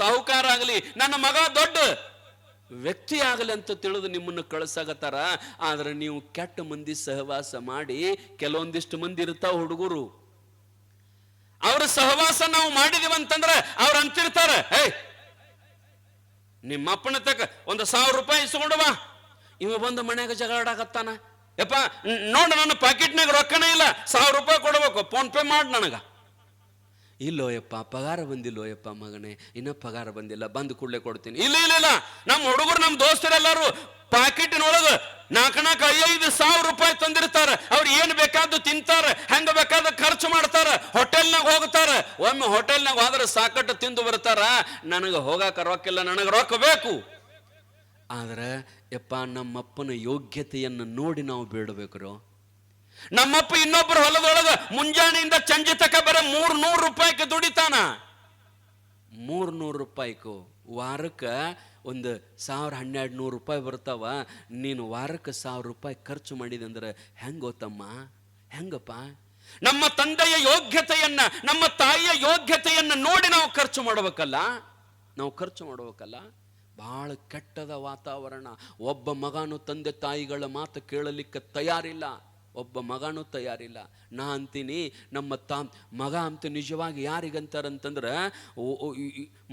ಸಾಹುಕಾರ ಆಗಲಿ, ನನ್ನ ಮಗ ದೊಡ್ಡ ವ್ಯಕ್ತಿ ಆಗಲಿ ಅಂತ ತಿಳಿದು ನಿಮ್ಮನ್ನು ಕಳ್ಸಾಗತ್ತಾರ ಆದ್ರೆ ನೀವು ಕೆಟ್ಟ ಮಂದಿ ಸಹವಾಸ ಮಾಡಿ ಕೆಲವೊಂದಿಷ್ಟು ಮಂದಿ ಇರ್ತಾವ ಹುಡುಗರು. ಅವ್ರ ಸಹವಾಸ ನಾವು ಮಾಡಿದೀವಂತಂದ್ರ ಅವ್ರು ಅಂತಿರ್ತಾರ ಹೇ ನಿಮ್ಮ ಅಪ್ಪನ ತಕ ಒಂದು ಸಾವಿರ ರೂಪಾಯಿ ಇಸ್ಕೊಂಡು ಬಾ. ಇವ ಬಂದು ಮನ್ಯಾಗ ಜಗಳಾಡಕತ್ತಾನ ಯಪ್ಪ ನೋಡು ನನ್ನ ಪಾಕೆಟ್ನಾಗ ರೊಕ್ಕನೇ ಇಲ್ಲ, ಸಾವಿರ ರೂಪಾಯಿ ಕೊಡಬೇಕು, ಫೋನ್ ಪೇ ಮಾಡಿ ನನಗ. ಇಲ್ಲೋ ಯಪ್ಪ ಪಗಾರ ಬಂದಿಲ್ಲೋಯಪ್ಪ ಮಗನೇ, ಇನ್ನ ಪಗಾರ ಬಂದಿಲ್ಲ, ಬಂದು ಕೂಡಲೇ ಕೊಡ್ತೀನಿ. ಇಲ್ಲ ಇಲ್ಲ ಇಲ್ಲ. ನಮ್ಮ ಹುಡುಗರು ನಮ್ಮ ದೋಸ್ತರೆಲ್ಲರೂ ಪಾಕೆಟಿನೊಳಗ ನಾಲ್ಕು ನಾಲ್ಕು ಐದು ಸಾವಿರ ರೂಪಾಯಿ ತಂದಿರ್ತಾರೆ. ಅವ್ರು ಏನು ಬೇಕಾದ್ದು ತಿಂತಾರೆ, ಹೆಂಗ ಬೇಕಾದ ಖರ್ಚು ಮಾಡ್ತಾರೆ, ಹೋಟೆಲ್ನಾಗ ಹೋಗ್ತಾರೆ. ಒಮ್ಮೆ ಹೋಟೆಲ್ನಾಗ ಹೋದ್ರೆ ಸಾಕಟ್ಟು ತಿಂದು ಬರ್ತಾರ. ನನಗೆ ಹೋಗಾಕ ರೊಕ್ಕಿಲ್ಲ ನನಗೆ ರೊಕ್ಕ ಬೇಕು. ಆದ್ರೆ, ಯಪ್ಪ, ನಮ್ಮಪ್ಪನ ಯೋಗ್ಯತೆಯನ್ನು ನೋಡಿ ನಾವು ಬೇಡಬೇಕ್ರು. ನಮ್ಮಪ್ಪ ಇನ್ನೊಬ್ಬರ ಹೊಲದೊಳಗ ಮುಂಜಾನೆಯಿಂದ ಸಂಜೆ ತಕ ಬರ ಮೂರ್ ನೂರು ರೂಪಾಯಿಗೆ ದುಡಿತಾನ ಮೂರ್ ನೂರು ರೂಪಾಯಿಕು ವಾರಕ್ಕೆ ಒಂದು ಸಾವಿರ ಹನ್ನೆರಡು ನೂರು ರೂಪಾಯಿ ಬರ್ತಾವ ನೀನು ವಾರಕ್ಕೆ ಸಾವಿರ ರೂಪಾಯಿ ಖರ್ಚು ಮಾಡಿದೆ ಅಂದ್ರೆ ಹೆಂಗ್ ಗೊತ್ತಮ್ಮ ಹೆಂಗಪ್ಪ ನಮ್ಮ ತಂದೆಯ ಯೋಗ್ಯತೆಯನ್ನ ನಮ್ಮ ತಾಯಿಯ ಯೋಗ್ಯತೆಯನ್ನ ನೋಡಿ ನಾವು ಖರ್ಚು ಮಾಡಬೇಕಲ್ಲ ನಾವು ಖರ್ಚು ಮಾಡಬೇಕಲ್ಲ ಬಹಳ ಕೆಟ್ಟದ ವಾತಾವರಣ ಒಬ್ಬ ಮಗನು ತಂದೆ ತಾಯಿಗಳ ಮಾತು ಕೇಳಲಿಕ್ಕೆ ತಯಾರಿಲ್ಲ ಒಬ್ಬ ಮಗನೂ ತಯಾರಿಲ್ಲ. ನಾ ಅಂತೀನಿ, ನಮ್ಮ ತಾ, ಮಗ ಅಂತ ನಿಜವಾಗಿ ಯಾರಿಗಂತಾರಂತಂದ್ರೆ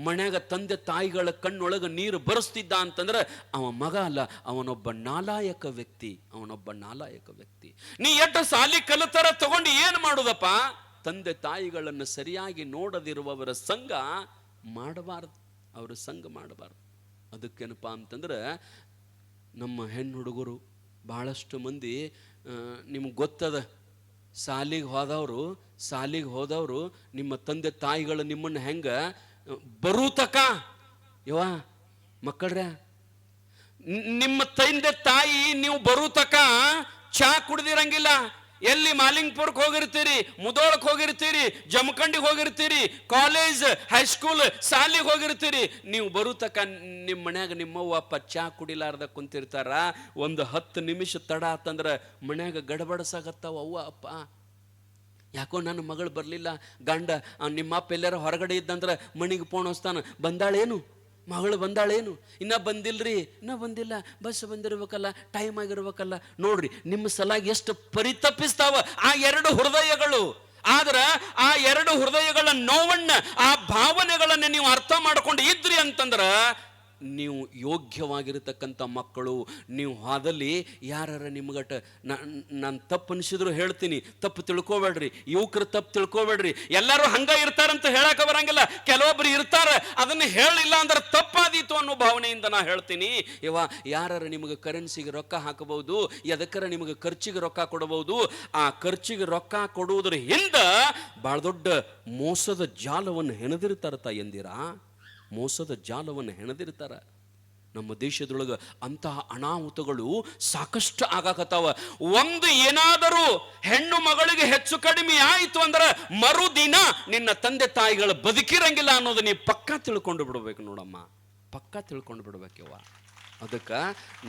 ಮನ್ಯಾಗ ತಂದೆ ತಾಯಿಗಳ ಕಣ್ಣೊಳಗೆ ನೀರು ಬರೆಸ್ತಿದ್ದ ಅಂತಂದ್ರೆ, ಅವ ಮಗ ಅಲ್ಲ, ಅವನೊಬ್ಬ ನಾಲಾಯಕ ವ್ಯಕ್ತಿ, ಅವನೊಬ್ಬ ನಾಲಾಯಕ ವ್ಯಕ್ತಿ. ನೀ ಎಟ್ಟ ಸಾಲಿ ಕಲಿತರ ತಗೊಂಡು ಏನು ಮಾಡುದಪ್ಪ? ತಂದೆ ತಾಯಿಗಳನ್ನು ಸರಿಯಾಗಿ ನೋಡದಿರುವವರ ಸಂಘ ಮಾಡಬಾರ್ದು, ಅವರ ಸಂಘ ಮಾಡಬಾರ್ದು. ಅದಕ್ಕೇನಪ್ಪ ಅಂತಂದ್ರೆ, ನಮ್ಮ ಹೆಣ್ಣು ಹುಡುಗರು ಭಾಳಷ್ಟು ಮಂದಿ ನಿಮ್ಗೆ ಗೊತ್ತದ? ಸಾಲಿಗೆ ಹೋದವರು ಸಾಲಿಗೆ ಹೋದವರು ನಿಮ್ಮ ತಂದೆ ತಾಯಿಗಳು ನಿಮ್ಮನ್ನು ಹೆಂಗ ಬರೂತಕ? ಯವ ಮಕ್ಕಳ್ರೆ ನಿಮ್ಮ ತಂದೆ ತಾಯಿ ನೀವು ಬರೂತಕ? ಚಾ ಕುಡ್ದಿರಂಗಿಲ್ಲ? ಎಲ್ಲಿ ಮಾಲಿಂಗ್ಪುರ್ಕ್ ಹೋಗಿರ್ತೀರಿ ಮುದೋಳಕ್ ಹೋಗಿರ್ತೀರಿ, ಜಮಖಂಡಿಗೆ ಹೋಗಿರ್ತೀರಿ, ಕಾಲೇಜ್ ಹೈಸ್ಕೂಲ್ ಶಾಲೆಗೆ ಹೋಗಿರ್ತೀರಿ, ನೀವು ಬರುತಕ ನಿಮ್ಮ ಮನ್ಯಾಗ ನಿಮ್ಮವ್ವ ಅಪ್ಪ ಚಾ ಕುಡಿಲಾರ್ದ ಕುಂತಿರ್ತಾರ, ಒಂದು ಹತ್ತು ನಿಮಿಷ ತಡ ಆತಂದ್ರ ಮನ್ಯಾಗ ಗಡಬಡಸಾಗತ್ತಾವ ಅವ್ವ ಅಪ್ಪ. ಯಾಕೋ ನನ್ನ ಮಗಳು ಬರಲಿಲ್ಲ, ಗಂಡ ನಿಮ್ಮ ಅಪ್ಪ ಎಲ್ಲಾರ ಹೊರಗಡೆ ಇದ್ದಂದ್ರೆ ಮಣಿಗೆ ಫೋನ್ ಹೋಸ್ತಾನ ಬಂದಾಳೇನು? ಮಗಳು ಬಂದಾಳೇನು? ಇನ್ನ ಬಂದಿಲ್ರಿ? ಇನ್ನ ಬಂದಿಲ್ಲ. ಬಸ್ ಬಂದಿರ್ಬೇಕಲ್ಲ ಟೈಮ್ ಆಗಿರ್ಬೇಕಲ್ಲ. ನೋಡ್ರಿ, ನಿಮ್ಮ ಸಲಾಗಿ ಎಷ್ಟು ಪರಿತಪ್ಪಿಸ್ತಾವ ಆ ಎರಡು ಹೃದಯಗಳು. ಆದ್ರ ಆ ಎರಡು ಹೃದಯಗಳ ನೋವನ್ನ, ಆ ಭಾವನೆಗಳನ್ನ ನೀವು ಅರ್ಥ ಮಾಡ್ಕೊಂಡು ಇದ್ರಿ ಅಂತಂದ್ರ ನೀವು ಯೋಗ್ಯವಾಗಿರತಕ್ಕಂಥ ಮಕ್ಕಳು, ನೀವು ಹಾದಲ್ಲಿ ಯಾರು ನಿಮ್ಗಟ ನಾನು ತಪ್ಪು ಅನಿಸಿದ್ರು ಹೇಳ್ತೀನಿ. ತಪ್ಪು ತಿಳ್ಕೊಬೇಡ್ರಿ. ಯುವಕರು ತಪ್ಪು ತಿಳ್ಕೊಬೇಡ್ರಿ. ಎಲ್ಲರೂ ಹಂಗೆ ಇರ್ತಾರಂತ ಹೇಳಾಕ ಬರಂಗಿಲ್ಲ. ಕೆಲವೊಬ್ರು ಇರ್ತಾರೆ, ಅದನ್ನ ಹೇಳಿಲ್ಲ ಅಂದ್ರೆ ತಪ್ಪಾದೀತು ಅನ್ನೋ ಭಾವನೆಯಿಂದ ನಾ ಹೇಳ್ತೀನಿ. ಇವ ಯಾರು ನಿಮಗೆ ಕರೆನ್ಸಿಗೆ ರೊಕ್ಕ ಹಾಕಬಹುದು ಎದಕ್ಕರ ನಿಮಗೆ ಖರ್ಚಿಗೆ ರೊಕ್ಕ ಕೊಡಬಹುದು, ಆ ಖರ್ಚಿಗೆ ರೊಕ್ಕ ಕೊಡುವುದರ ಹಿಂದ ಬಹಳ ದೊಡ್ಡ ಮೋಸದ ಜಾಲವನ್ನು ಹೆಣದಿರ್ತಾರ ತಾಯಂದಿರಾ ಮೋಸದ ಜಾಲವನ್ನು ಹೆಣದಿರ್ತಾರ ನಮ್ಮ ದೇಶದೊಳಗೆ ಅಂತಹ ಅನಾಹುತಗಳು ಸಾಕಷ್ಟು ಆಗಾಕತ್ತಾವ. ಒಂದು ಏನಾದರೂ ಹೆಣ್ಣು ಮಗಳಿಗೆ ಹೆಚ್ಚು ಕಡಿಮೆ ಆಯಿತು ಅಂದ್ರೆ ಮರುದಿನ ನಿನ್ನ ತಂದೆ ತಾಯಿಗಳ ಬದುಕಿರಂಗಿಲ್ಲ ಅನ್ನೋದು ನೀ ಪಕ್ಕಾ ತಿಳ್ಕೊಂಡು ಬಿಡ್ಬೇಕು ನೋಡಮ್ಮ. ಪಕ್ಕಾ ತಿಳ್ಕೊಂಡು ಬಿಡ್ಬೇಕವ್ವ. ಅದಕ್ಕೆ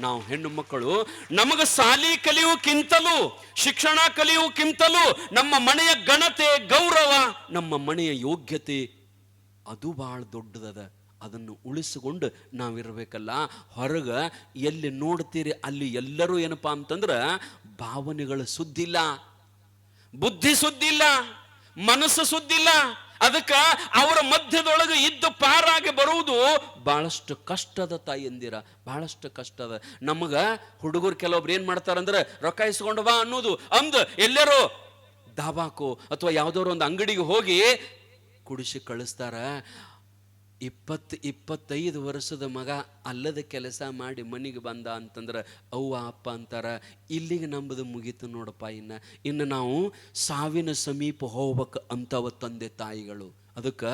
ನಾವು ಹೆಣ್ಣು ಮಕ್ಕಳು ನಮಗೆ ಸಾಲಿ ಕಲಿಯುವಕ್ಕಿಂತಲೂ, ಶಿಕ್ಷಣ ಕಲಿಯುವಕ್ಕಿಂತಲೂ ನಮ್ಮ ಮನೆಯ ಘನತೆ ಗೌರವ, ನಮ್ಮ ಮನೆಯ ಯೋಗ್ಯತೆ ಅದು ಭಾಳ ದೊಡ್ಡದದ. ಅದನ್ನು ಉಳಿಸಿಕೊಂಡು ನಾವಿರಬೇಕಲ್ಲ. ಹೊರಗ ಎಲ್ಲಿ ನೋಡ್ತೀರಿ ಅಲ್ಲಿ ಎಲ್ಲರೂ ಏನಪ್ಪಾ ಅಂತಂದ್ರೆ ಭಾವನೆಗಳು ಸುದ್ದಿಲ್ಲ. ಬುದ್ಧಿ ಸುದ್ದಿಲ್ಲ. ಮನಸ್ಸು ಸುದ್ದಿಲ್ಲ. ಅದಕ್ಕೆ ಅವರ ಮಧ್ಯದೊಳಗೆ ಇದ್ದು ಪಾರಾಗಿ ಬರುವುದು ಬಹಳಷ್ಟು ಕಷ್ಟದ ತಾಯಿಯಂದಿರ ಬಹಳಷ್ಟು ಕಷ್ಟದ. ನಮಗೆ ಹುಡುಗರು ಕೆಲವೊಬ್ರು ಏನು ಮಾಡ್ತಾರಂದ್ರೆ ರೊಕ್ಕ ಇಸ್ಕೊಂಡು ಬಾ ಅನ್ನೋದು ಅಂದು ಎಲ್ಲರೂ ದಾಬಾಕು ಅಥವಾ ಯಾವುದೋ ಒಂದು ಅಂಗಡಿಗೆ ಹೋಗಿ ಕುಡಿಸಿ ಕಳಿಸ್ತಾರ. ಇಪ್ಪತ್ತು, ಇಪ್ಪತ್ತೈದು ವರ್ಷದ ಮಗ ಅಲ್ಲದ ಕೆಲಸ ಮಾಡಿ ಮನೆಗೆ ಬಂದ ಅಂತಂದ್ರೆ ಅವ್ವ, ಅಪ್ಪ ಅಂತಾರ, ಇಲ್ಲಿಗೆ ನಂಬದು ಮುಗೀತು ನೋಡಪ್ಪ ಇನ್ನು. ಇನ್ನು ನಾವು ಸಾವಿನ ಸಮೀಪ ಹೋಗ್ಬೇಕು ಅಂತವ ತಂದೆ ತಾಯಿಗಳು. ಅದಕ್ಕೆ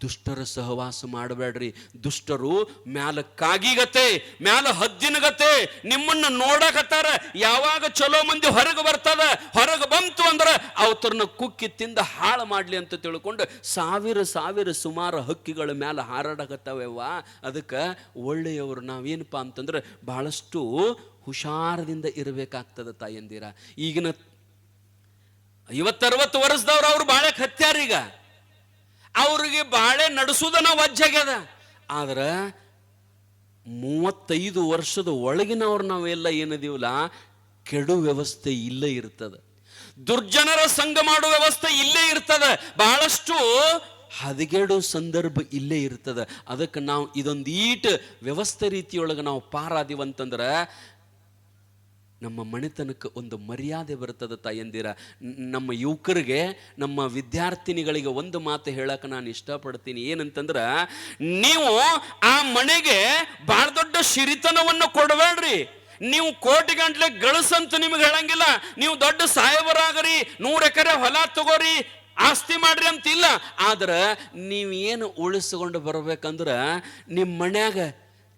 ದುಷ್ಟರ ಸಹವಾಸ ಮಾಡಬೇಡ್ರಿ. ದುಷ್ಟರು ಮ್ಯಾಲ ಕಾಗಿಗತೆ ಮ್ಯಾಲ ಹದ್ದಿನಗತೆ ನಿಮ್ಮನ್ನ ನೋಡಕತ್ತಾರ. ಯಾವಾಗ ಚಲೋ ಮಂದಿ ಹೊರಗೆ ಬರ್ತದ, ಹೊರಗೆ ಬಂತು ಅಂದ್ರೆ ಅವತರನ್ನ ಕುಕ್ಕಿ ತಿಂದ ಹಾಳು ಮಾಡಲಿ ಅಂತ ತಿಳ್ಕೊಂಡು ಸಾವಿರ ಸಾವಿರ ಸುಮಾರು ಹಕ್ಕಿಗಳ ಮ್ಯಾಲ ಹಾರಾಡಕತ್ತಾವೆವ್ವ. ಅದಕ್ಕೆ ಒಳ್ಳೆಯವರು ನಾವೇನಪ್ಪ ಅಂತಂದ್ರೆ ಬಹಳಷ್ಟು ಹುಷಾರದಿಂದ ಇರಬೇಕಾಗ್ತದ ತಾಯಂದಿರ. ಈಗಿನ ಐವತ್ತರವತ್ತು ವರ್ಷದವ್ರು ಅವ್ರು ಬಾಳೆ ಹತ್ಯಾರೀಗ. ಅವ್ರಿಗೆ ಬಾಳೆ ನಡೆಸುವುದನ್ನ ವಜ್ಜಾಗ್ಯದ ಆದ್ರೆ ಮೂವತ್ತೈದು ವರ್ಷದ ಒಳಗಿನವ್ರು ನಾವೆಲ್ಲ ಏನದೀವಲ್ಲ, ಕೆಡು ವ್ಯವಸ್ಥೆ ಇಲ್ಲೇ ಇರ್ತದೆ. ದುರ್ಜನರ ಸಂಘ ಮಾಡುವ ವ್ಯವಸ್ಥೆ ಇಲ್ಲೇ ಇರ್ತದೆ. ಬಹಳಷ್ಟು ಹದಿಗೆಡು ಸಂದರ್ಭ ಇಲ್ಲೇ ಇರ್ತದೆ. ಅದಕ್ಕೆ ನಾವು ಇದೊಂದು ಈಟ್ ವ್ಯವಸ್ಥೆ ರೀತಿಯೊಳಗೆ ನಾವು ಪಾರಾದಿವಂತಂದ್ರೆ ನಮ್ಮ ಮನೆತನಕ್ಕೆ ಒಂದು ಮರ್ಯಾದೆ ಬರ್ತದೆ ತಾಯಂದಿರ. ನಮ್ಮ ಯುವಕರಿಗೆ, ನಮ್ಮ ವಿದ್ಯಾರ್ಥಿನಿಗಳಿಗೆ ಒಂದು ಮಾತು ಹೇಳಕ್ಕೆ ನಾನು ಇಷ್ಟಪಡ್ತೀನಿ. ಏನಂತಂದ್ರೆ, ನೀವು ಆ ಮನೆಗೆ ಭಾಳ ದೊಡ್ಡ ಸಿರಿತನವನ್ನು ಕೊಡಬೇಡ್ರಿ. ನೀವು ಕೋಟಿ ಗಂಟ್ಲೆ ಗಳಿಸಂತ ನಿಮ್ಗೆ ಹೇಳಂಗಿಲ್ಲ. ನೀವು ದೊಡ್ಡ ಸಾಹೇಬರಾಗರಿ, ನೂರು ಎಕರೆ ಹೊಲ ತಗೋರಿ, ಆಸ್ತಿ ಮಾಡ್ರಿ ಅಂತಿಲ್ಲ. ಆದ್ರೆ, ನೀವು ಏನು ಉಳಿಸ್ಕೊಂಡು ಬರ್ಬೇಕಂದ್ರೆ, ನಿಮ್ಮ ಮನ್ಯಾಗ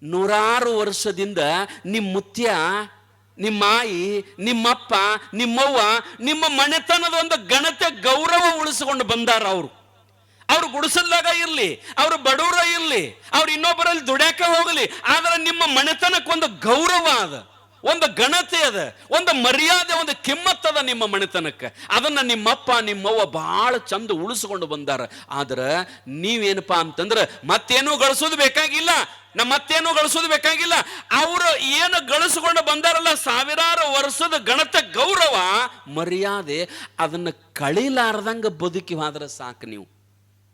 ನೂರಾರು ವರ್ಷದಿಂದ ನಿಮ್ಮ ಮುತ್ಯ ನಿಮ್ಮ ಆಯಿ ನಿಮ್ಮಪ್ಪ, ನಿಮ್ಮವ್ವ, ನಿಮ್ಮ ಮನೆತನದ ಒಂದು ಗಣತೆ ಗೌರವ ಉಳಿಸಿಕೊಂಡು ಬಂದಾರ ಅವರು. ಅವ್ರು ಗುಡಿಸಲ್ದಾಗ ಇರಲಿ, ಅವರು ಬಡವರ ಇರಲಿ, ಅವ್ರು ಇನ್ನೊಬ್ಬರಲ್ಲಿ ದುಡ್ಯಾಕ ಹೋಗಲಿ, ಆದರೆ ನಿಮ್ಮ ಮನೆತನಕ್ಕೊಂದು ಗೌರವ ಅದ. ಒಂದು ಘನತೆ ಅದ, ಒಂದು ಮರ್ಯಾದೆ, ಒಂದು ಕಿಮ್ಮತ್ತದ ನಿಮ್ಮ ಮನೆತನಕ್ಕೆ. ಅದನ್ನ ನಿಮ್ಮಪ್ಪ, ನಿಮ್ಮವ್ವ ಬಹಳ ಚಂದ ಉಳಿಸ್ಕೊಂಡು ಬಂದಾರ. ಆದ್ರೆ ನೀವೇನಪ್ಪ ಅಂತಂದ್ರೆ ಮತ್ತೇನೂ ಗಳಿಸೋದು ಬೇಕಾಗಿಲ್ಲ. ನಮ್ಮ ಮತ್ತೇನು ಗಳಿಸೋದು ಬೇಕಾಗಿಲ್ಲ. ಅವರು ಏನು ಗಳಿಸ್ಕೊಂಡು ಬಂದಾರಲ್ಲ, ಸಾವಿರಾರು ವರ್ಷದ ಗಣತ ಗೌರವ, ಮರ್ಯಾದೆ, ಅದನ್ನ ಕಳಿಲಾರ್ದಂಗ ಬದುಕಿ ಹೋದ್ರೆ ಸಾಕು ನೀವು.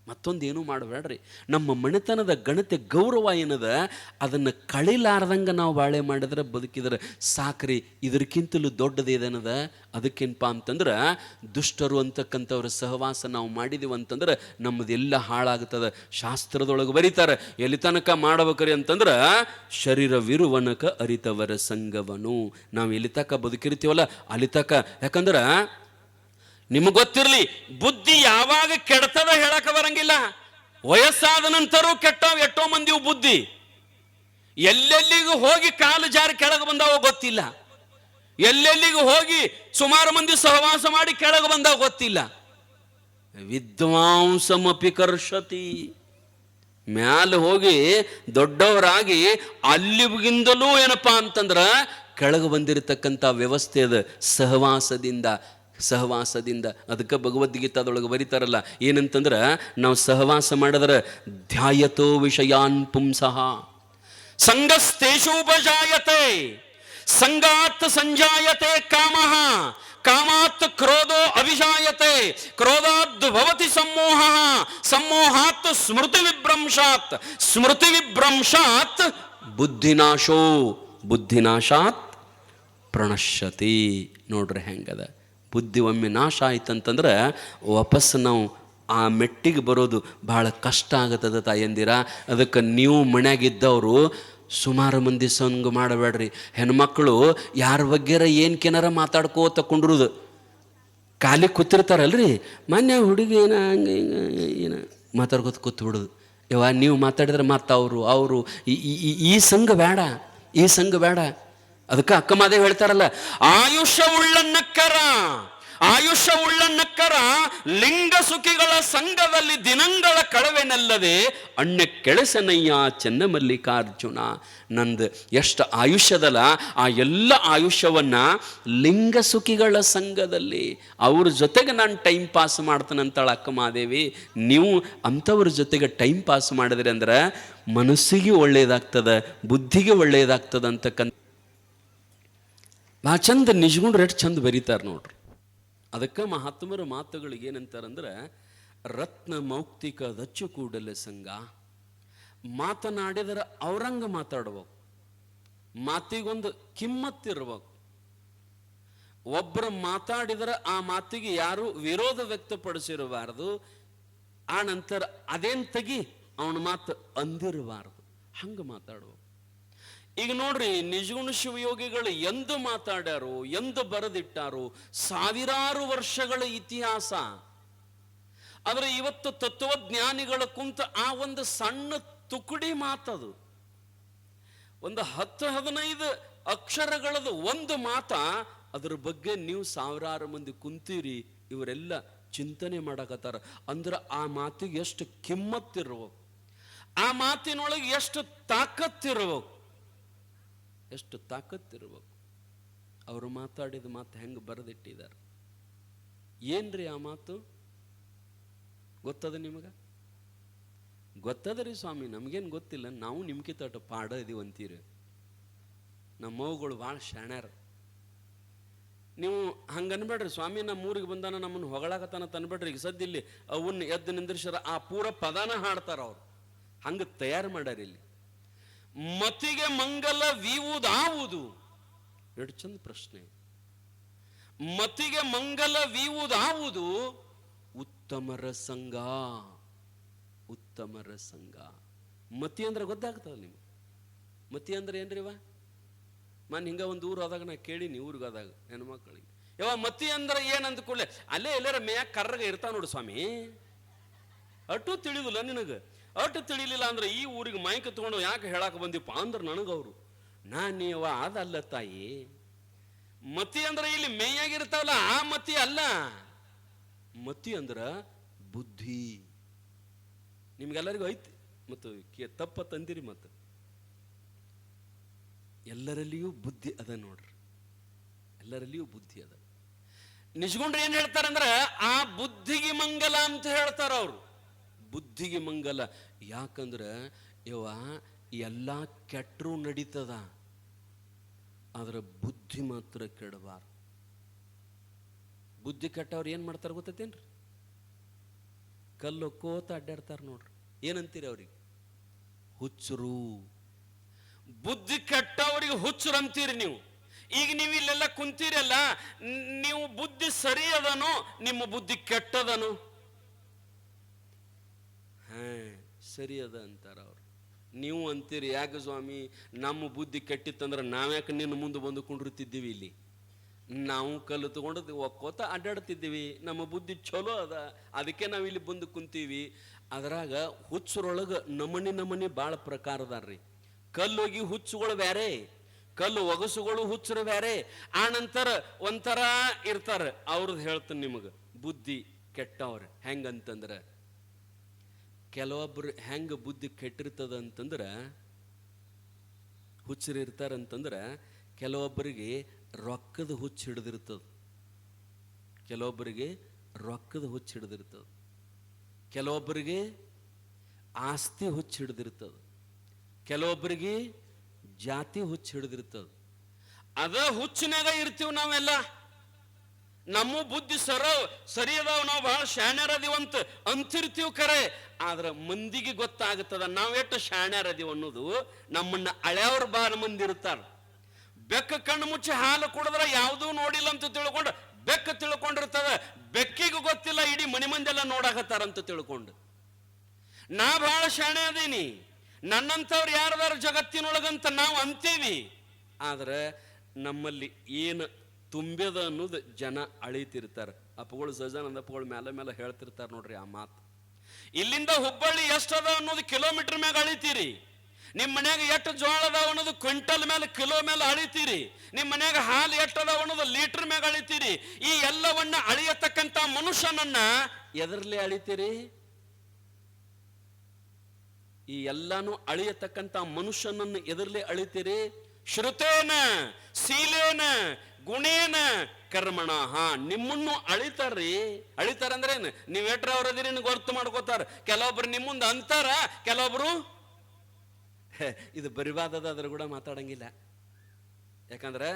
ಮತ್ತೊಂದೇನು ಮಾಡಬೇಡ್ರಿ. ನಮ್ಮ ಮನೆತನದ ಗಣತೆ ಗೌರವ ಏನದ? ಅದನ್ನು ಕಳಿಲಾರ್ದಂಗೆ ನಾವು ಬಾಳೆ ಮಾಡಿದ್ರೆ ಬದುಕಿದ್ರೆ ಸಾಕ್ರಿ ಇದಕ್ಕಿಂತಲೂ ದೊಡ್ಡದೇನದ ಅದಕ್ಕೇನಪ್ಪ ಅಂತಂದ್ರೆ ದುಷ್ಟರು ಅಂತಕ್ಕಂಥವ್ರ ಸಹವಾಸ ನಾವು ಮಾಡಿದೀವಿ ಅಂತಂದ್ರೆ ನಮ್ಮದೆಲ್ಲ ಹಾಳಾಗುತ್ತದೆ ಶಾಸ್ತ್ರದೊಳಗೆ ಬರೀತಾರೆ, ಎಲ್ಲಿ ತನಕ ಮಾಡಬೇಕ್ರಿ ಅಂತಂದ್ರೆ ಶರೀರವಿರುವನಕ ಅರಿತವರ ಸಂಗವನು ನಾವು ಎಲ್ಲಿ ತನಕ ಬದುಕಿರ್ತೀವಲ್ಲ, ಅಲ್ಲಿ ಯಾಕಂದ್ರೆ ನಿಮಗೆ ಗೊತ್ತಿರಲಿ, ಬುದ್ಧಿ ಯಾವಾಗ ಕೆಡ್ತದ ಹೇಳಕ ಬರಂಗಿಲ್ಲ. ವಯಸ್ಸಾದ ನಂತರೂ ಕೆಟ್ಟವ್ ಎಷ್ಟೋ ಮಂದಿವು ಬುದ್ಧಿ. ಎಲ್ಲೆಲ್ಲಿಗೂ ಹೋಗಿ ಕಾಲು ಜಾರಿ ಕೆಳಗೆ ಬಂದಾವ ಗೊತ್ತಿಲ್ಲ. ಎಲ್ಲೆಲ್ಲಿಗೂ ಹೋಗಿ ಸುಮಾರು ಮಂದಿ ಸಹವಾಸ ಮಾಡಿ ಕೆಳಗೆ ಬಂದಾವ ಗೊತ್ತಿಲ್ಲ. ವಿದ್ವಾಂಸಮಪಿ ಕರ್ಷತಿ. ಮ್ಯಾಲ ಹೋಗಿ ದೊಡ್ಡವರಾಗಿ ಅಲ್ಲಿಗಿಂದಲೂ ಏನಪ್ಪಾ ಅಂತಂದ್ರ, ಕೆಳಗೆ ಬಂದಿರತಕ್ಕಂಥ ವ್ಯವಸ್ಥೆ ಸಹವಾಸದಿಂದ ಸಹವಾಸದಿಂದ. ಅದಕ್ಕೆ ಭಗವದ್ಗೀತಾದೊಳಗೆ ಬರೀತಾರಲ್ಲ, ಏನಂತಂದ್ರೆ ನಾವು ಸಹವಾಸ ಮಾಡಿದ್ರೆ ಧ್ಯಾಯತೋ ವಿಷಯಾನ್ ಪುಂಸಃ. ಸಂಗಸ್ತೇಶೋಪಜಾಯತೆ ಸಂಗಾತ್ ಸಂಜಾಯತೆ ಕಾಮಃ, ಕಾಮಾತ್ ಕ್ರೋಧೋ ಅಭಿಜಾಯತೆ ಕ್ರೋಧಾದ್ ಭವತಿ ಸಮೋಹ ಸಮೋಹಾತ್ ಸ್ಮೃತಿ ವಿಭ್ರಂಶಾತ್ ಸ್ಮೃತಿ ವಿಭ್ರಂಶಾತ್ ಬುದ್ಧಿನಾಶೋ, ಬುದ್ಧಿನಾಶಾತ್ ಪ್ರಣಶ್ಯತಿ. ನೋಡ್ರಿ ಹೆಂಗದ? ಬುದ್ಧಿ ಒಮ್ಮೆ ನಾಶ ಆಯ್ತಂತಂದ್ರೆ ವಾಪಸ್ ನಾವು ಆ ಮೆಟ್ಟಿಗೆ ಬರೋದು ಭಾಳ ಕಷ್ಟ ಆಗತ್ತದ ತಾಯಂದಿರ. ಅದಕ್ಕೆ ನೀವು ಮನ್ಯಾಗಿದ್ದವರು ಸುಮಾರು ಮಂದಿ ಸಂಗ ಮಾಡಬೇಡ್ರಿ. ಹೆಣ್ಮಕ್ಳು ಯಾರ ಬಗ್ಗೆರ ಏನು ಕೆನಾರ ಮಾತಾಡ್ಕೋತ ಕುಂಡ್ರುದು? ಖಾಲಿ ಕೂತಿರ್ತಾರಲ್ರಿ? ಮೊನ್ನೆ ಹುಡುಗಿ ಏನ, ಹಂಗೆ, ಹಿಂಗೆ ಏನ ಮಾತಾಡ್ಕೋತ ಕೂತ್ ಬಿಡೋದು. ಯವ್ವ, ನೀವು ಮಾತಾಡಿದ್ರೆ ಮತ್ತೆ ಅವರು ಅವರು ಈ ಸಂಘ ಬೇಡ, ಈ ಸಂಘ ಬೇಡ. ಅದಕ್ಕೆ ಅಕ್ಕ ಮಾದೇವ್ ಹೇಳ್ತಾರಲ್ಲ ಆಯುಷ್ಯ ಉಳ್ಳನ್ನಕ್ಕರ ಆಯುಷ್ಯ ನಕ್ಕರ ಲಿಂಗ ಸುಖಿಗಳ ಸಂಘದಲ್ಲಿ ದಿನಂಗಳ ಕಳವೆನಲ್ಲದೆ ಅಣ್ಣ ಕೆಳಸನಯ್ಯ ಚೆನ್ನಮಲ್ಲಿಕಾರ್ಜುನ ನಂದು ಎಷ್ಟು ಆಯುಷ್ಯದಲ್ಲ, ಆ ಎಲ್ಲ ಆಯುಷ್ಯವನ್ನ ಲಿಂಗ ಸುಖಿಗಳ ಸಂಘದಲ್ಲಿ, ಅವ್ರ ಜೊತೆಗೆ ನಾನು ಟೈಮ್ ಪಾಸ್ ಮಾಡ್ತಾನಂತಾಳ ಅಕ್ಕ ಮಾದೇವಿ. ನೀವು ಅಂಥವ್ರ ಜೊತೆಗೆ ಟೈಮ್ ಪಾಸ್ ಮಾಡಿದ್ರಿ ಅಂದ್ರೆ ಮನಸ್ಸಿಗೆ ಒಳ್ಳೇದಾಗ್ತದ, ಬುದ್ಧಿಗೆ ಒಳ್ಳೇದಾಗ್ತದ ಅಂತಕ್ಕಂಥ ಭಾಳ ಚಂದ ನಿಜಗುಣ ಎಷ್ಟು ಚಂದ ಬರೀತಾರೆ ನೋಡ್ರಿ. ಅದಕ್ಕೆ ಮಹಾತ್ಮರ ಮಾತುಗಳಿಗೆ ಏನಂತಾರಂದ್ರೆ, ರತ್ನ ಮೌಕ್ತಿಕ ದಚ್ಚು ಕೂಡಲ ಸಂಘ, ಮಾತನಾಡಿದರೆ ಅವರಂಗ ಮಾತಾಡ್ಬೇಕು, ಮಾತಿಗೊಂದು ಕಿಮ್ಮತ್ತಿರ್ಬೇಕು ಒಬ್ಬರು ಮಾತಾಡಿದರೆ ಆ ಮಾತಿಗೆ ಯಾರು ವಿರೋಧ ವ್ಯಕ್ತಪಡಿಸಿರಬಾರದು, ಆ ನಂತರ ಅದೇನ್ ತೆಗಿ ಅವನ ಮಾತು ಅಂದಿರಬಾರದು. ಹಂಗೆ ಮಾತಾಡುವ ಈಗ ನೋಡ್ರಿ, ನಿಜಗುಣ ಶಿವಯೋಗಿಗಳು ಎಂದು ಮಾತಾಡ್ಯಾರು, ಎಂದು ಬರೆದಿಟ್ಟಾರು, ಸಾವಿರಾರು ವರ್ಷಗಳ ಇತಿಹಾಸ. ಆದ್ರೆ ಇವತ್ತು ತತ್ವಜ್ಞಾನಿಗಳ ಕುಂತ ಆ ಒಂದು ಸಣ್ಣ ತುಕುಡಿ ಮಾತದು. ಒಂದು ಹತ್ತು ಹದಿನೈದು ಅಕ್ಷರಗಳದು ಒಂದು ಮಾತ, ಅದ್ರ ಬಗ್ಗೆ ನೀವು ಸಾವಿರಾರು ಮಂದಿ ಕುಂತೀರಿ, ಇವರೆಲ್ಲ ಚಿಂತನೆ ಮಾಡಕತ್ತಾರ. ಅಂದ್ರೆ ಆ ಮಾತಿಗೆ ಎಷ್ಟು ಕಿಮ್ಮತ್ತಿರ್ಬೇಕು ಆ ಮಾತಿನೊಳಗೆ ಎಷ್ಟು ತಾಕತ್ತಿರ್ಬೇಕು ಎಷ್ಟು ತಾಕತ್ತಿರ್ಬೇಕು. ಅವರು ಮಾತಾಡಿದ ಮಾತು ಹೆಂಗೆ ಬರೆದಿಟ್ಟಿದ್ದಾರೆ. ಏನ್ರಿ ಆ ಮಾತು? ಗೊತ್ತದ ನಿಮಗೆ? ಗೊತ್ತದ ರೀ ಸ್ವಾಮಿ, ನಮಗೇನು ಗೊತ್ತಿಲ್ಲ, ನಾವು ನಿಮ್ಗೆ ತೋಟ ಪಾಡ ಇದೀವಿ ಅಂತೀರಿ. ನಮ್ಮವುಗಳು ಭಾಳ ಶಾಣ್ಯಾರ. ನೀವು ಹಂಗೆ ಅನ್ಬೇಡ್ರಿ, ಸ್ವಾಮಿ ನಮ್ಮ ಊರಿಗೆ ಬಂದಾನ ನಮ್ಮನ್ನು ಹೊಗಳಾಕತನ ತನ್ಬೇಡ್ರಿ ಈಗ ಸದ್ಯ ಇಲ್ಲಿ ಅವನ್ನ ಎದ್ದು ನಿಂದ್ರಿಸ್ಯಾರ, ಆ ಪೂರ ಪದಾನ ಹಾಡ್ತಾರ ಅವ್ರು. ಹಂಗೆ ತಯಾರು ಮಾಡ್ಯಾರ ಇಲ್ಲಿ. ಮತಿಗೆ ಮಂಗಲ ವೀವುದಾವುದು? ಎರಡು ಚಂದ ಪ್ರಶ್ನೆ. ಮತಿಗೆ ಮಂಗಲ ವೀವುದಾವುದು? ಉತ್ತಮರ ಸಂಘ. ಉತ್ತಮರ ಸಂಘ. ಮತಿ ಅಂದ್ರೆ ಗೊತ್ತಾಗ್ತದ ನಿಮ್ಗೆ? ಮತಿ ಅಂದ್ರೆ ಏನ್ರಿವ ನಾನು ಹಿಂಗ ಒಂದು ಊರು ಆದಾಗ ನಾ ಕೇಳೀನಿ ಊರಿಗೆ ಆದಾಗ ಹೆಣ್ಮಕ್ಳಿಗೆ ಯಾವ ಮತಿ ಅಂದ್ರೆ ಏನಂದ ಕೂಡಲೇ? ಅಲ್ಲೇ ಎಲ್ಲರ ಮೇಯ ಕರ್ರಗ ಇರ್ತಾವ ನೋಡು ಸ್ವಾಮಿ. ಅಟು ತಿಳಿದಿಲ್ಲ ನಿನಗೆ. ಅಟ್ಟು ತಿಳಿಲಿಲ್ಲ ಅಂದ್ರೆ ಈ ಊರಿಗೆ ಮೈಕ್ ತಗೊಂಡು ಯಾಕೆ ಹೇಳಾಕ ಬಂದಿಪ್ಪ ಅಂದ್ರೆ ನನಗವರು. ನಾ ನೀವ ಅದಲ್ಲ ತಾಯಿ. ಮತಿ ಅಂದ್ರೆ ಇಲ್ಲಿ ಮೇಯಾಗಿರ್ತಾವಲ್ಲ, ಆ ಮತಿ ಅಲ್ಲ. ಮತಿ ಅಂದ್ರ ಬುದ್ಧಿ. ನಿಮ್ಗೆಲ್ಲರಿಗೂ ಐತಿ. ಮತ್ತು ತಪ್ಪ ತಂದಿರಿ ಮತ್ತು. ಎಲ್ಲರಲ್ಲಿಯೂ ಬುದ್ಧಿ ಅದ ನೋಡ್ರಿ. ಎಲ್ಲರಲ್ಲಿಯೂ ಬುದ್ಧಿ ಅದ. ನಿಜಗೊಂಡ್ರೆ ಏನ್ ಹೇಳ್ತಾರಂದ್ರ, ಆ ಬುದ್ಧಿಗೆ ಮಂಗಲ ಅಂತ ಹೇಳ್ತಾರ ಅವ್ರು ಬುದ್ಧಿಗೆ ಮಂಗಲ. ಯಾಕಂದ್ರೆ ಇವ ಎಲ್ಲ ಕೆಟ್ಟರು ನಡೀತದ. ಆದರೆ ಬುದ್ಧಿ ಮಾತ್ರ ಕೆಡಬಾರ. ಬುದ್ಧಿ ಕೆಟ್ಟವ್ರು ಏನ್ ಮಾಡ್ತಾರ ಗೊತ್ತೇನ್ರಿ ಕಲ್ಲು ಕೋತ ಅಡ್ಡಾಡ್ತಾರ ನೋಡ್ರಿ. ಏನಂತೀರಿ ಅವ್ರಿಗೆ? ಹುಚ್ಚರು. ಬುದ್ಧಿ ಕೆಟ್ಟವ್ರಿಗೆ ಹುಚ್ಚರು ಅಂತೀರಿ ನೀವು. ಈಗ ನೀವು ಇಲ್ಲೆಲ್ಲ ಕುಂತೀರಲ್ಲ, ನೀವು ಬುದ್ಧಿ ಸರಿ ಅದನೋ, ನಿಮ್ಮ ಬುದ್ಧಿ ಕೆಟ್ಟದನು? ಹಾ ಸರಿ ಅದ ಅಂತಾರೆ ಅವ್ರು. ನೀವು ಅಂತೀರಿ, ಯಾಕೆ ಸ್ವಾಮಿ, ನಮ್ಮ ಬುದ್ಧಿ ಕೆಟ್ಟಿತ್ತಂದ್ರೆ ನಾವ್ಯಾಕೆ ನಿನ್ನ ಮುಂದೆ ಬಂದು ಕುಂಡಿರ್ತಿದ್ದೀವಿ ಇಲ್ಲಿ? ನಾವು ಕಲ್ಲು ಒಕ್ಕೋತ ಅಡ್ಡಾಡ್ತಿದ್ದೀವಿ. ನಮ್ಮ ಬುದ್ಧಿ ಚಲೋ ಅದ. ಅದಕ್ಕೆ ನಾವು ಇಲ್ಲಿ ಬಂದು ಕುಂತೀವಿ. ಅದರಾಗ ಹುಚ್ಚರೊಳಗೆ ನಮನೆ ನಮನಿ ಭಾಳ ಪ್ರಕಾರದಾರ್ರಿ ಕಲ್ಲೋಗಿ ಹುಚ್ಚುಗಳು ಬೇರೆ ಕಲ್ಲು ಒಗಸುಗಳು ಹುಚ್ಚರು ಬೇರೆ ಆ ನಂತರ ಒಂಥರ ಇರ್ತಾರೆ. ಅವ್ರದ್ದು ಹೇಳ್ತೀನಿ ನಿಮಗೆ, ಬುದ್ಧಿ ಕೆಟ್ಟವ್ರೆ. ಹೆಂಗಂತಂದ್ರ ಕೆಲವೊಬ್ರು ಹೆಂಗ ಬುದ್ಧಿ ಕೆಟ್ಟಿರ್ತದ ಅಂತಂದ್ರ ಹುಚ್ಚರಿರ್ತಾರಂತಂದ್ರೆ ಕೆಲವೊಬ್ಬರಿಗೆ ರೊಕ್ಕದ ಹುಚ್ಚು ಹಿಡಿದಿರ್ತದ. ಕೆಲವೊಬ್ಬರಿಗೆ ರೊಕ್ಕದ ಹುಚ್ಚು ಹಿಡಿದಿರ್ತದ. ಕೆಲವೊಬ್ಬರಿಗೆ ಆಸ್ತಿ ಹುಚ್ಚು ಹಿಡಿದಿರ್ತದ. ಕೆಲವೊಬ್ಬರಿಗೆ ಜಾತಿ ಹುಚ್ಚು ಹಿಡಿದಿರ್ತದ. ಅದ ಹುಚ್ಚಿನಾಗ ಇರ್ತೀವಿ ನಾವೆಲ್ಲ. ನಮ್ಮ ಬುದ್ಧಿ ಸರ ಸರಿ ಅದಾವ ನಾವು ಬಹಳ ಶಾಣ್ಯರ ಅದೀವಂತ ಅಂತಿರ್ತೀವಿ ಕರೆ. ಆದ್ರೆ ಮಂದಿಗೆ ಗೊತ್ತಾಗುತ್ತದ ನಾವು ಎಷ್ಟು ಶಾಣ್ಯರ ಅದೀವಿ ಅನ್ನೋದು ನಮ್ಮನ್ನ ಹಳೆಯವ್ರ ಬಾರ ಮಂದಿ ಇರ್ತಾರ. ಬೆಕ್ಕ ಕಣ್ಣು ಮುಚ್ಚಿ ಹಾಲು ಕುಡಿದ್ರೆ ಯಾವುದೂ ನೋಡಿಲ್ಲ ಅಂತ ತಿಳ್ಕೊಂಡು ಬೆಕ್ಕ ತಿಳ್ಕೊಂಡಿರ್ತದ. ಬೆಕ್ಕಿಗೂ ಗೊತ್ತಿಲ್ಲ, ಇಡೀ ಮನೆ ಮಂದೆಲ್ಲ ನೋಡಾಕತ್ತಾರ ಅಂತ ತಿಳ್ಕೊಂಡು. ನಾ ಬಹಳ ಶಾಣೆ ಅದೀನಿ ನನ್ನಂಥವ್ರು ಯಾರದಾರ ಜಗತ್ತಿನೊಳಗಂತ ನಾವು ಅಂತೀವಿ. ಆದ್ರೆ ನಮ್ಮಲ್ಲಿ ಏನು ತುಂಬ್ಯದ ಅನ್ನೋದು ಜನ ಅಳಿತಿರ್ತಾರೆ. ಅಪ್ಪಗಳು ಸಜಾನಂದ ಅಪ್ಪಗಳು ಮೇಲೆ ಮೇಲೆ ಹೇಳ್ತಿರ್ತಾರೆ ನೋಡ್ರಿ ಆ ಮಾತು. ಇಲ್ಲಿಂದ ಹುಬ್ಬಳ್ಳಿ ಎಷ್ಟದ ಅನ್ನೋದು ಕಿಲೋಮೀಟರ್ ಮ್ಯಾಗ ಅಳಿತೀರಿ. ನಿಮ್ಮ ಮನ್ಯಾಗ ಎಷ್ಟು ಜೋಳ ಅದಾವ ಅನ್ನೋದು ಕ್ವಿಂಟಲ್ ಮೇಲೆ ಕಿಲೋ ಮೇಲೆ ಅಳಿತೀರಿ. ನಿಮ್ಮ ಮನ್ಯಾಗ ಹಾಲು ಎಷ್ಟು ಅದ ಅನ್ನೋದು ಲೀಟರ್ ಮ್ಯಾಗ ಅಳಿತೀರಿ. ಈ ಎಲ್ಲವನ್ನ ಅಳಿಯತಕ್ಕಂತ ಮನುಷ್ಯನನ್ನ ಎದರ್ಲಿ ಅಳಿತೀರಿ? ಈ ಎಲ್ಲಾನು ಅಳಿಯತಕ್ಕಂತ ಮನುಷ್ಯನನ್ನು ಎದರ್ಲಿ ಅಳಿತೀರಿ? ಶ್ರುತೇನ ಶೀಲೇನ ಗುಣೇನ ಕರ್ಮಣ ಹಾ ನಿಮ್ಮನ್ನು ಅಳಿತಾರ್ರಿ. ಏನು ನೀವ್ ಎಟ್ರ ಅವ್ರದಿರಿ ಗೊತ್ತು ಮಾಡ್ಕೋತಾರ. ಕೆಲವೊಬ್ರು ನಿಮ್ಮುಂದ ಅಂತಾರ, ಕೆಲವೊಬ್ರು? ಇದು ಬರಿವಾದದ ಅದ್ರ ಕೂಡ ಮಾತಾಡಂಗಿಲ್ಲ. ಯಾಕಂದ್ರೆ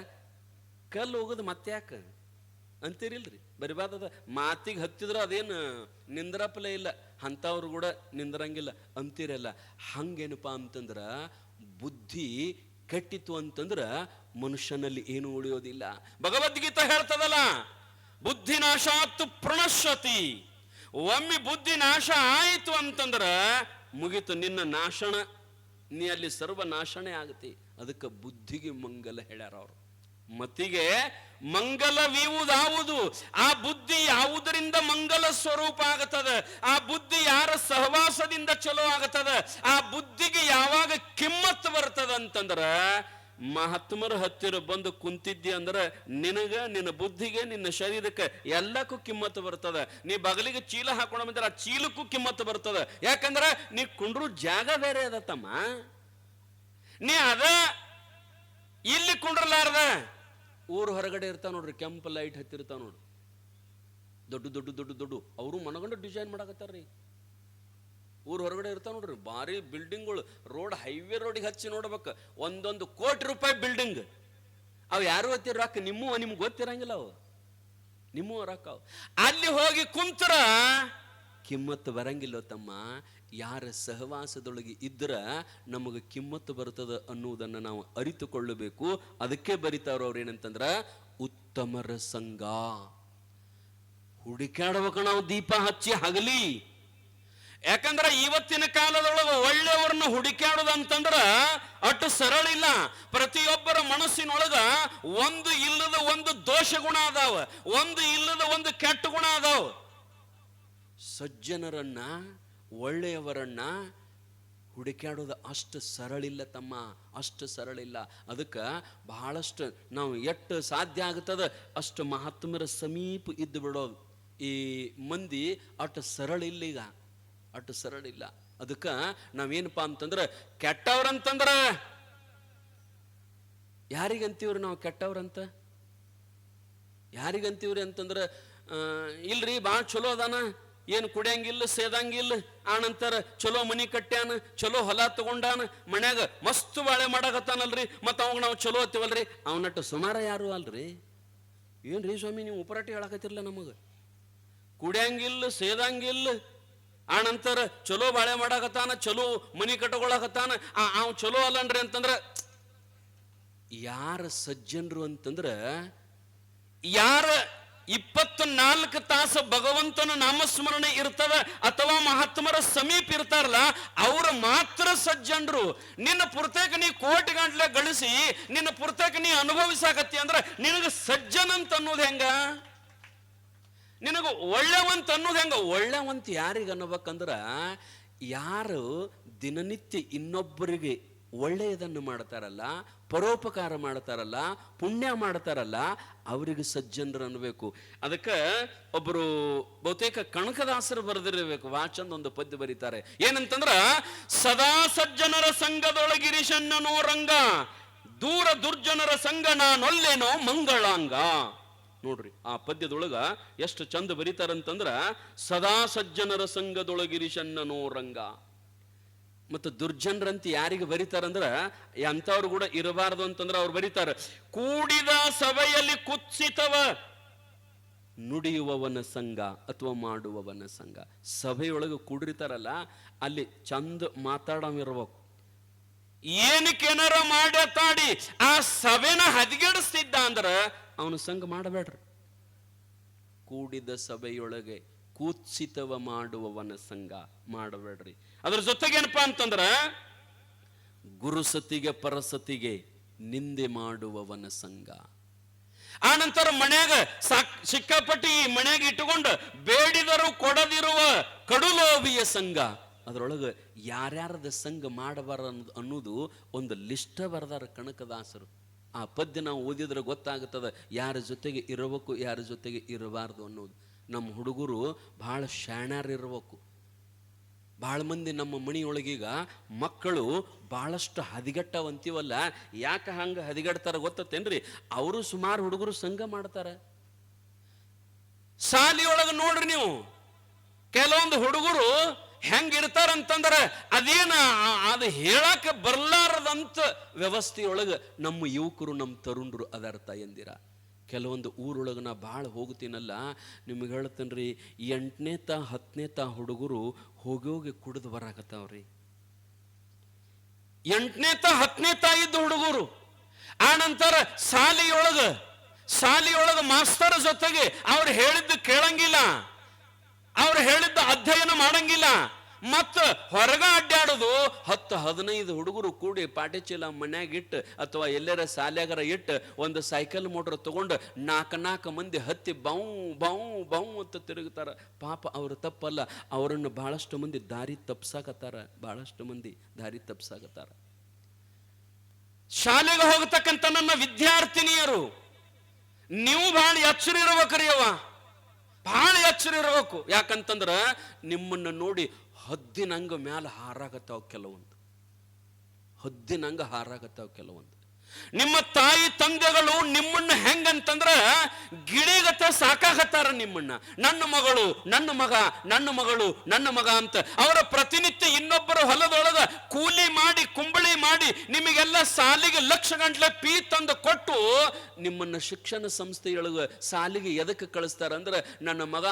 ಕಲ್ಲು ಹೋಗೋದು ಮತ್ತೆ ಯಾಕೆ ಅಂತೀರಿಲ್ರಿ. ಬರಿಬಾರ್ದದ ಮಾತಿಗೆ ಹತ್ತಿದ್ರೆ ಅದೇನು ನಿಂದ್ರಪ್ಪಲೇ ಇಲ್ಲ. ಅಂಥವ್ರು ಕೂಡ ನಿಂದ್ರಂಗಿಲ್ಲ. ಅಂತೀರಲ್ಲ. ಹಂಗೇನಪ್ಪ ಅಂತಂದ್ರ ಬುದ್ಧಿ ಕೆಟ್ಟಿತ್ತು ಅಂತಂದ್ರ ಮನುಷ್ಯನಲ್ಲಿ ಏನು ಉಳಿಯೋದಿಲ್ಲ. ಭಗವದ್ಗೀತಾ ಹೇಳ್ತದಲ್ಲ, ಬುದ್ಧಿ ನಾಶಾತ್ತು ಪ್ರಣಶ್ಯತಿ. ಒಮ್ಮೆ ಬುದ್ಧಿ ನಾಶ ಆಯಿತು ಅಂತಂದ್ರ ಮುಗಿತು ನಿನ್ನ ನಾಶನ. ನೀ ಅಲ್ಲಿ ಸರ್ವ ನಾಶನೇ ಆಗತಿ ಅದಕ್ಕೆ ಬುದ್ಧಿಗೆ ಮಂಗಲ ಹೇಳ್ಯಾರ ಅವರು. ಮತಿಗೆ ಮಂಗಲವೀವುದಾವುದು ಆ ಬುದ್ಧಿ ಯಾವುದರಿಂದ ಮಂಗಲ ಸ್ವರೂಪ ಆಗತದ ಆ ಬುದ್ಧಿ ಯಾರ ಸಹವಾಸದಿಂದ ಚಲೋ ಆಗತದ ಆ ಬುದ್ಧಿಗೆ ಯಾವಾಗ ಕಿಮ್ಮತ್ತು ಅಂತಂದ್ರ ಮಹಾತ್ಮರ ಹತ್ತಿರ ಬಂದು ಕುಂತಿದ್ದಿ ಅಂದ್ರೆ ನಿನಗ, ನಿನ್ನ ಬುದ್ಧಿಗೆ, ನಿನ್ನ ಶರೀರಕ್ಕೆ ಎಲ್ಲಕ್ಕೂ ಕಿಮ್ಮತ್ತು ಬರ್ತದ. ನೀ ಬಗಲಿಗೆ ಚೀಲ ಹಾಕೊಂಡ ಆ ಚೀಲಕ್ಕೂ ಕಿಮ್ಮತ್ತು ಬರ್ತದ. ಯಾಕಂದ್ರೆ ನೀ ಕುಂಡ್ರು ಜಾಗ ಬೇರೆ ಅದ ತಮ್ಮ. ನೀ ಅದ ಇಲ್ಲಿ ಕುಂಡ್ರಲಾರದ. ಊರು ಹೊರಗಡೆ ಇರ್ತಾವ ನೋಡ್ರಿ, ಕೆಂಪು ಲೈಟ್ ಹತ್ತಿರ್ತಾವ ನೋಡ್ರಿ. ದೊಡ್ಡ ದೊಡ್ಡ ದೊಡ್ಡ ದೊಡ್ಡ. ಅವರು ಮನಗಂಡು ಡಿಸೈನ್ ಮಾಡಕತ್ತಾರ್ರಿ. ಊರ್ ಹೊರಗಡೆ ಇರ್ತಾವ ನೋಡ್ರಿ ಭಾರಿ ಬಿಲ್ಡಿಂಗ್ಗಳು ರೋಡ್ ಹೈವೇ ರೋಡಿಗೆ ಹಚ್ಚಿ ನೋಡ್ಬೇಕು. ಒಂದೊಂದು ಕೋಟಿ ರೂಪಾಯಿ ಬಿಲ್ಡಿಂಗ್ ಅವು ಯಾರು ಗೊತ್ತಿರ ರೊಕ್ಕ ನಿಮ್ಮ ನಿಮ್ಗೆ ಗೊತ್ತಿರಂಗಿಲ್ಲ ಅವು. ನಿಮ್ಮ ರೊಕ್ಕ. ಅಲ್ಲಿ ಹೋಗಿ ಕುಂತರ ಕಿಮ್ಮತ್ತು ಬರಂಗಿಲ್ಲ ತಮ್ಮ. ಯಾರ ಸಹವಾಸದೊಳಗೆ ಇದ್ರ ನಮಗೆ ಕಿಮ್ಮತ್ತು ಬರ್ತದ ಅನ್ನುವುದನ್ನು ನಾವು ಅರಿತುಕೊಳ್ಳಬೇಕು. ಅದಕ್ಕೆ ಬರಿತಾರೋ ಅವ್ರು ಏನಂತಂದ್ರ, ಉತ್ತಮರ ಸಂಘ. ಹುಡುಕಾಡ್ಬೇಕು ನಾವು ದೀಪ ಹಚ್ಚಿ ಹಗಲಿ. ಯಾಕಂದ್ರ ಇವತ್ತಿನ ಕಾಲದೊಳಗೆ ಒಳ್ಳೆಯವ್ರನ್ನ ಹುಡುಕಾಡೋದಂತಂದ್ರ ಅಟ್ಟು ಸರಳ ಇಲ್ಲ. ಪ್ರತಿಯೊಬ್ಬರ ಮನಸ್ಸಿನೊಳಗ ಒಂದು ಇಲ್ಲದ ಒಂದು ದೋಷ ಗುಣ ಅದಾವ. ಒಂದು ಇಲ್ಲದ ಒಂದು ಕೆಟ್ಟ ಗುಣ ಅದಾವ. ಸಜ್ಜನರನ್ನ, ಒಳ್ಳೆಯವರನ್ನ ಹುಡುಕಾಡೋದು ಅಷ್ಟು ಸರಳಿಲ್ಲ ತಮ್ಮ, ಅಷ್ಟು ಸರಳಿಲ್ಲ ಅದಕ್ಕೆ ಬಹಳಷ್ಟು ನಾವು ಎಷ್ಟು ಸಾಧ್ಯ ಆಗ್ತದ ಅಷ್ಟು ಮಹಾತ್ಮರ ಸಮೀಪ ಇದ್ದು ಬಿಡೋದು ಈ ಮಂದಿ ಅಷ್ಟು ಸರಳ ಇಲ್ಲ ಈಗ. ಅಷ್ಟು ಸರಳ ಇಲ್ಲ ಅದಕ್ಕೆ ನಾವೇನಪ್ಪ ಅಂತಂದ್ರೆ, ಕೆಟ್ಟವ್ರಂತಂದ್ರೆ? ಯಾರಿಗಂತೀವ್ರಿ ನಾವು ಕೆಟ್ಟವ್ರಂತ? ಯಾರಿಗಂತೀವ್ರಿ ಅಂತಂದ್ರೆ ಇಲ್ರಿ ಭಾಳ ಚಲೋ ಅದಾನ. ಏನು ಕುಡಿಯಂಗಿಲ್ಲ, ಸೇದಂಗಿಲ್ಲ. ಆನಂತರ ಚಲೋ ಮನಿ ಕಟ್ಟ್ಯಾನ, ಚಲೋ ಹೊಲ ತಗೊಂಡಾನ, ಮನ್ಯಾಗ ಮಸ್ತ್ ಬಾಳೆ ಮಾಡಾಕತ್ತಾನಲ್ರಿ, ಮತ್ತು ಅವಾಗ ನಾವು ಚಲೋ ಹತ್ತಿವಲ್ರಿ. ಅವನಟ್ಟು ಸುಮಾರ ಯಾರು ಅಲ್ರಿ. ಏನ್ರಿ ಸ್ವಾಮಿ, ನೀವು ಉಪರಾಟಿ ಹೇಳಕತ್ತಿರಲ್ಲ ನಮಗೆ? ಕುಡಿಯಂಗಿಲ್ಲ, ಸೇದಂಗಿಲ್ಲ ಆನಂತರ ಚಲೋ ಬಾಳೆ ಮಾಡಾಕತ್ತಾನ, ಚಲೋ ಮನಿ ಕಟ್ಕೊಳಕತ್ತಾನ. ಅವ್ ಚಲೋ ಅಲ್ಲನ್ರಿ ಅಂತಂದ್ರ, ಯಾರ ಸಜ್ಜನರು ಅಂತಂದ್ರ, ಯಾರ ಇಪ್ಪತ್ತು ನಾಲ್ಕು ತಾಸು ಭಗವಂತನ ನಾಮಸ್ಮರಣೆ ಇರ್ತದ ಅಥವಾ ಮಹಾತ್ಮರ ಸಮೀಪ ಇರ್ತಾರಲ್ಲ, ಅವ್ರ ಮಾತ್ರ ಸಜ್ಜನರು. ನಿನ್ನ ಪುರ್ತೇಕ ನೀ ಕೋಟಿ ಗಂಟ್ಲೆ ಗಳಿಸಿ, ನಿನ್ನ ಪುರ್ತೇಕ ನೀ ಅನುಭವಿಸಾಕತ್ತಿ ಅಂದ್ರ ನಿನಗ ಸಜ್ಜನಂತ ಅನ್ನೋದು ಹೆಂಗ? ನಿನಗ ಒಳ್ಳೆವಂತ ಅನ್ನೋದು ಹೆಂಗ? ಒಳ್ಳೆವಂತ ಯಾರಿಗೆ ಅನ್ನಬೇಕಂದ್ರ ಯಾರು ದಿನನಿತ್ಯ ಇನ್ನೊಬ್ಬರಿಗೆ ಒಳ್ಳೆಯದನ್ನು ಮಾಡ್ತಾರಲ್ಲ, ಪರೋಪಕಾರ ಮಾಡ್ತಾರಲ್ಲ, ಪುಣ್ಯ ಮಾಡ್ತಾರಲ್ಲ, ಅವರಿಗೆ ಸಜ್ಜನರು ಅನ್ನಬೇಕು. ಅದಕ್ಕೆ ಒಬ್ಬರು ಬಹುತೇಕ ಕನಕದಾಸರು ಬರೆದಿರಬೇಕು ವಾಚಂದ ಒಂದು ಪದ್ಯ ಬರೀತಾರೆ. ಏನಂತಂದ್ರ, ಸದಾ ಸಜ್ಜನರ ಸಂಘದೊಳಗಿರಿಶನ್ನನೋ ರಂಗ, ದೂರ ದುರ್ಜನರ ಸಂಘ ನಾನೊಲ್ಲೇನೋ ಮಂಗಳಾಂಗ. ನೋಡ್ರಿ, ಆ ಪದ್ಯದೊಳಗ ಎಷ್ಟು ಚಂದ ಬರೀತಾರಂತಂದ್ರ, ಸದಾ ಸಜ್ಜನರ ಸಂಘದೊಳಗಿರಿಶನ್ನನೋ ರಂಗ ಮತ್ತು ದುರ್ಜನರಂತ ಯಾರಿಗೆ ಬರೀತಾರಂದ್ರ, ಎಂಥವ್ರು ಕೂಡ ಇರಬಾರದು ಅಂತಂದ್ರೆ ಅವ್ರು ಬರೀತಾರ, ಕೂಡಿದ ಸಭೆಯಲ್ಲಿ ಕುತ್ಸಿತವ, ನುಡಿಯುವವನ ಸಂಘ ಅಥವಾ ಮಾಡುವವನ ಸಂಘ. ಸಭೆಯೊಳಗೆ ಕೂಡಿರ್ತಾರಲ್ಲ, ಅಲ್ಲಿ ಚಂದ ಮಾತಾಡವಿರ್ಬೇಕು ಏನಕ್ಕೆ ಏನಾರ ಮಾಡತಾಡಿ ಆ ಸಭೆನ ಹದಗೆಡಿಸ್ತಿದ್ದ ಅಂದ್ರ ಅವನು ಸಂಘ ಮಾಡಬೇಡ್ರಿ. ಕೂಡಿದ ಸಭೆಯೊಳಗೆ ಕೂತ್ಸಿತವ ಮಾಡುವವನ ಸಂಘ ಮಾಡಬೇಡ್ರಿ. ಅದ್ರ ಜೊತೆಗೇನಪ್ಪ ಅಂತಂದ್ರ, ಗುರುಸತಿಗೆ ಪರಸತಿಗೆ ನಿಂದೆ ಮಾಡುವವನ ಸಂಘ. ಆ ನಂತರ ಮನ್ಯಾಗ ಸಾಕ್ ಸಿಕ್ಕಾಪಟ್ಟಿ ಮನ್ಯಾಗ ಇಟ್ಟುಕೊಂಡು ಬೇಡಿದರು ಕೊಡದಿರುವ ಕಡುಲೋಭಿಯ ಸಂಘ. ಅದರೊಳಗೆ ಯಾರ್ಯಾರದ ಸಂಘ ಮಾಡಬಾರ ಅನ್ನೋದು ಒಂದು ಲಿಸ್ಟ ಬರ್ದಾರ ಕನಕದಾಸರು. ಆ ಪದ್ಯ ನಾವು ಓದಿದ್ರೆ ಗೊತ್ತಾಗುತ್ತದೆ, ಯಾರ ಜೊತೆಗೆ ಇರಬೇಕು, ಯಾರ ಜೊತೆಗೆ ಇರಬಾರ್ದು ಅನ್ನೋದು. ನಮ್ಮ ಹುಡುಗರು ಭಾಳ ಶಾಣ್ಯಾರಿರ್ಬೇಕು ಭಾಳ ಮಂದಿ ನಮ್ಮ ಮನೆಯೊಳಗೀಗ ಮಕ್ಕಳು ಭಾಳಷ್ಟು ಹದಿಗಟ್ಟವಂತೀವಲ್ಲ, ಯಾಕೆ ಹಂಗೆ ಹದಿಗಡ್ತಾರ ಗೊತ್ತತ್ತೇನ್ರಿ? ಅವರು ಸುಮಾರು ಹುಡುಗರು ಸಂಘ ಮಾಡ್ತಾರೆ. ಶಾಲೆಯೊಳಗೆ ನೋಡ್ರಿ ನೀವು, ಕೆಲವೊಂದು ಹುಡುಗರು ಹೆಂಗಿರ್ತಾರಂತಂದ್ರೆ ಅದೇನ ಅದು ಹೇಳಕ್ಕೆ ಬರ್ಲಾರದಂತ ವ್ಯವಸ್ಥೆಯೊಳಗೆ ನಮ್ಮ ಯುವಕರು, ನಮ್ಮ ತರುಣರು ಅದರ್ಥ ಎಂದಿರ. ಕೆಲವೊಂದು ಊರೊಳಗೆ ನಾ ಭಾಳ ಹೋಗ್ತೀನಲ್ಲ ನಿಮ್ಗೆ ಹೇಳ್ತೇನೆ ಎಂಟನೇ ತಾ, ಹತ್ತನೇ ತಾ ಹುಡುಗರು ಹೋಗೋಗಿ ಹೋಗಿ ಕುಡಿದು ಬರಾಕತ್ತಾವ್ರಿ. ಎಂಟನೇ ತಾ, ಹತ್ತನೇ ತಾ ಇದ್ದ ಹುಡುಗರು, ಆ ನಂತರ ಸಾಲಿಯೊಳಗ ಸಾಲಿಯೊಳಗ ಮಾಸ್ತರ ಜೊತೆಗೆ ಅವ್ರು ಹೇಳಿದ್ದು ಕೇಳಂಗಿಲ್ಲ. ಅವ್ರು ಹೇಳಿದ್ದ ಅಧ್ಯಯನ ಮಾಡಂಗಿಲ್ಲ. ಮತ್ತ ಹೊರಗ ಅಡ್ಡಾಡೋದು ಹತ್ತು ಹದಿನೈದು ಹುಡುಗರು ಕೂಡಿ ಪಾಟಿ ಚೀಲ ಮನ್ಯಾಗ ಇಟ್ಟು ಅಥವಾ ಎಲ್ಲರ ಸಾಲ್ಯಾಗರ ಇಟ್ಟು ಒಂದು ಸೈಕಲ್ ಮೋಟ್ರ್ ತಗೊಂಡು ನಾಲ್ಕು ನಾಲ್ಕು ಮಂದಿ ಹತ್ತಿ ಬೌ ಬೌ ಬೌ ಅಂತ ತಿರುಗುತ್ತಾರ ಪಾಪ ಅವ್ರ ತಪ್ಪಲ್ಲ. ಅವರನ್ನು ಬಹಳಷ್ಟು ಮಂದಿ ದಾರಿ ತಪ್ಸಾಕತ್ತಾರ. ಬಹಳಷ್ಟು ಮಂದಿ ದಾರಿ ತಪ್ಸಾಕತ್ತಾರ. ಶಾಲೆಗೆ ಹೋಗತಕ್ಕಂಥ ನನ್ನ ವಿದ್ಯಾರ್ಥಿನಿಯರು, ನೀವು ಬಹಳ ಎಚ್ಚರ ಇರ್ಬೇಕ್ರಿ ಅವ ಬಹಳ ಎಚ್ಚರ ಇರಬೇಕು. ಯಾಕಂತಂದ್ರ ನಿಮ್ಮನ್ನ ನೋಡಿ ಹದ್ದಿನಂಗ ಮ್ಯಾಲ ಹಾರಾಗತ್ತಾವ ಕೆಲವೊಂದು. ಹದ್ದಿನಂಗ ಹಾರಾಗತ್ತಾವ ಕೆಲವೊಂದು. ನಿಮ್ಮ ತಾಯಿ ತಂದೆಗಳು ನಿಮ್ಮನ್ನ ಹೆಂಗಂತಂದ್ರ ಗಿಳಿಗತ ಸಾಕಾಗತ್ತಾರ ನಿಮ್ಮನ್ನ. ನನ್ನ ಮಗಳು, ನನ್ನ ಮಗ, ನನ್ನ ಮಗಳು, ನನ್ನ ಮಗ ಅಂತ. ಅವರ ಪ್ರತಿನಿತ್ಯ ಇನ್ನೊಬ್ಬರ ಹೊಲದೊಳಗ ಕೂಲಿ ಮಾಡಿ, ಕುಂಬಳಿ ಮಾಡಿ ನಿಮಗೆಲ್ಲ ಸಾಲಿಗೆ ಲಕ್ಷ ಗಂಟ್ಲೆ ಪೀ ತಂದು ಕೊಟ್ಟು ನಿಮ್ಮನ್ನ ಶಿಕ್ಷಣ ಸಂಸ್ಥೆಯೊಳಗ ಸಾಲಿಗೆ ಎದಕ್ಕೆ ಕಳಿಸ್ತಾರ ಅಂದ್ರೆ ನನ್ನ ಮಗ